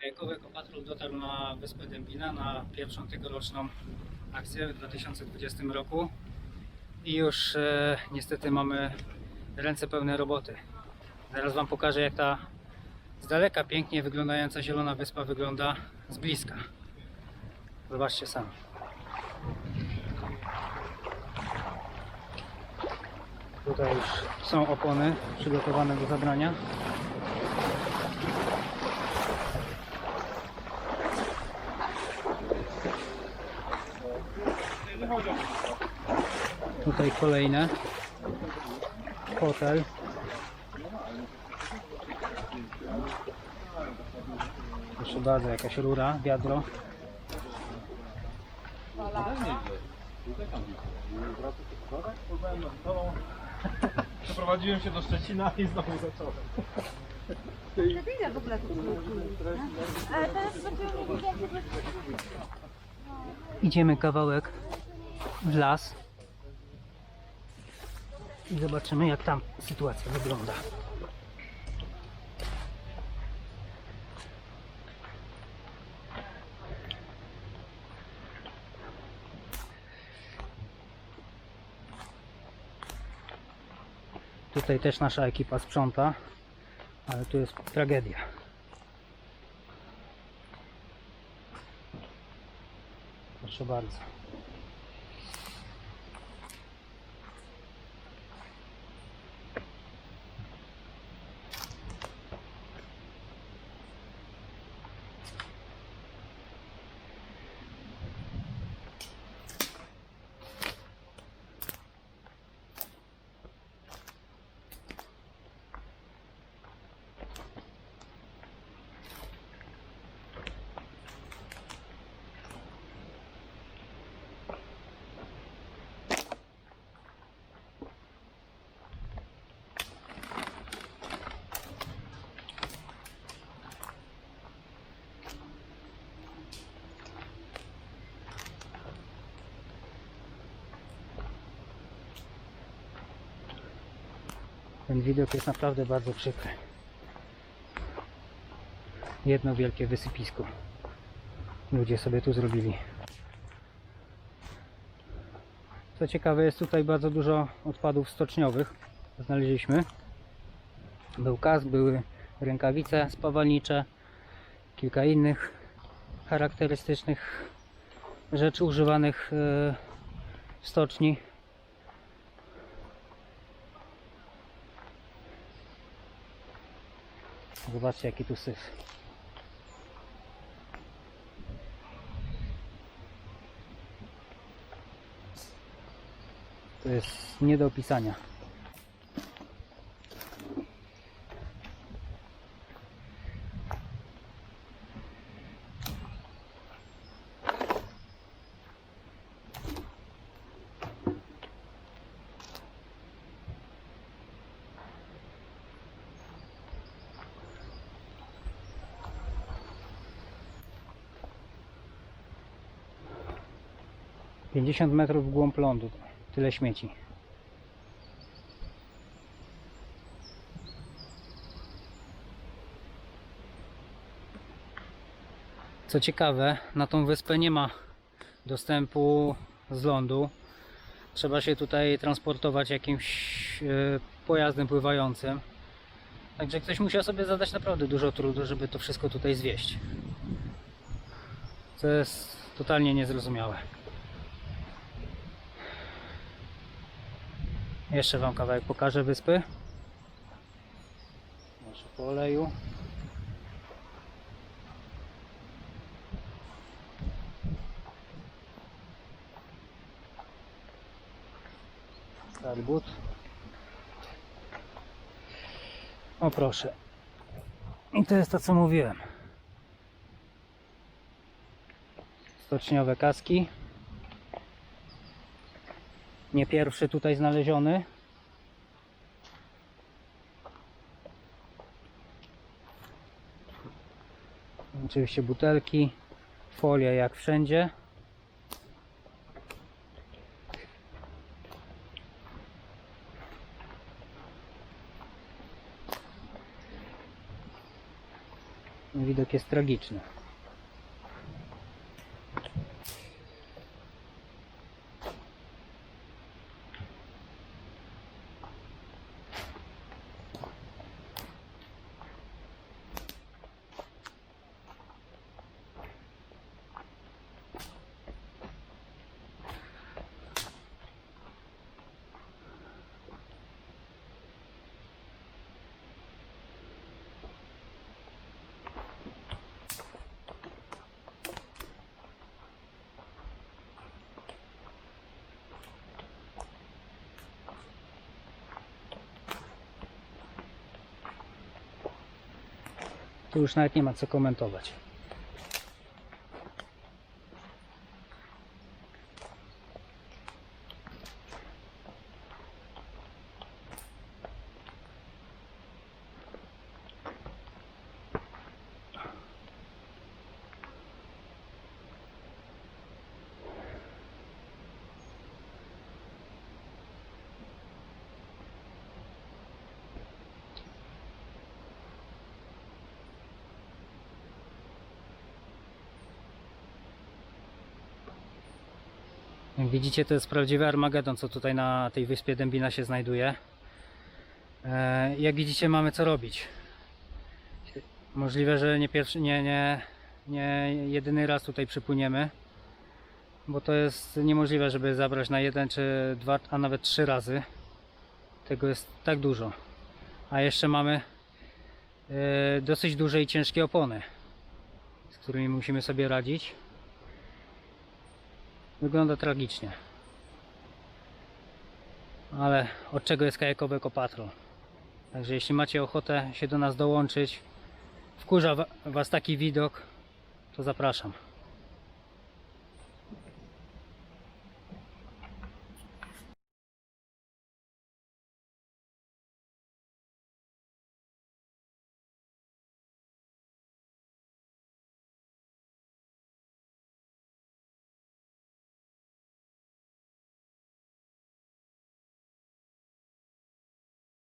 Kojkowy Patrol dotarł na wyspę Dębina na pierwszą tegoroczną akcję w 2020 roku i już e, niestety mamy ręce pełne roboty. Zaraz Wam pokażę jak ta z daleka pięknie wyglądająca zielona wyspa wygląda z bliska. Zobaczcie sami. Tutaj już są opony przygotowane do zabrania. Tutaj kolejne. Hotel. Proszę bardzo, jakaś rura, wiadro. Przeprowadziłem się do Szczecina i znowu zacząłem. Ile w ogóle tu Ale teraz sobie nie widzę, żeby... Idziemy kawałek w las i zobaczymy jak tam sytuacja wygląda. Tutaj też nasza ekipa sprząta, ale tu jest tragedia. Proszę bardzo. Ten widok jest naprawdę bardzo przykry. Jedno wielkie wysypisko. Ludzie sobie tu zrobili. Co ciekawe, jest tutaj bardzo dużo odpadów stoczniowych. Znaleźliśmy. Był kask, były rękawice spawalnicze, kilka innych charakterystycznych rzeczy używanych e, w stoczni. Zobaczcie jaki tu syf. To jest nie do opisania. Pięćdziesiąt metrów w głąb lądu. Tyle śmieci. Co ciekawe, na tą wyspę nie ma dostępu z lądu. Trzeba się tutaj transportować jakimś e, pojazdem pływającym. Także ktoś musiał sobie zadać naprawdę dużo trudu, żeby to wszystko tutaj zwieść. Co jest totalnie niezrozumiałe. Jeszcze Wam kawałek pokażę wyspy. Może po oleju. Talbot. O proszę. I to jest to co mówiłem. Stoczniowe kaski. Nie pierwszy tutaj znaleziony. Oczywiście butelki, folia jak wszędzie. Widok jest tragiczny. Tu już nawet nie ma co komentować. Jak widzicie, to jest prawdziwy Armagedon, co tutaj na tej wyspie Dębina się znajduje. E, Jak widzicie, mamy co robić. Możliwe, że nie pierwszy, nie, nie, nie jedyny raz tutaj przypłyniemy, bo to jest niemożliwe, żeby zabrać na jeden czy dwa, a nawet trzy razy. Tego jest tak dużo. A jeszcze mamy e, dosyć duże i ciężkie opony, z którymi musimy sobie radzić. Wygląda tragicznie. Ale od czego jest kajakowy patrol? Także jeśli macie ochotę się do nas dołączyć, wkurza wa- Was taki widok, to zapraszam.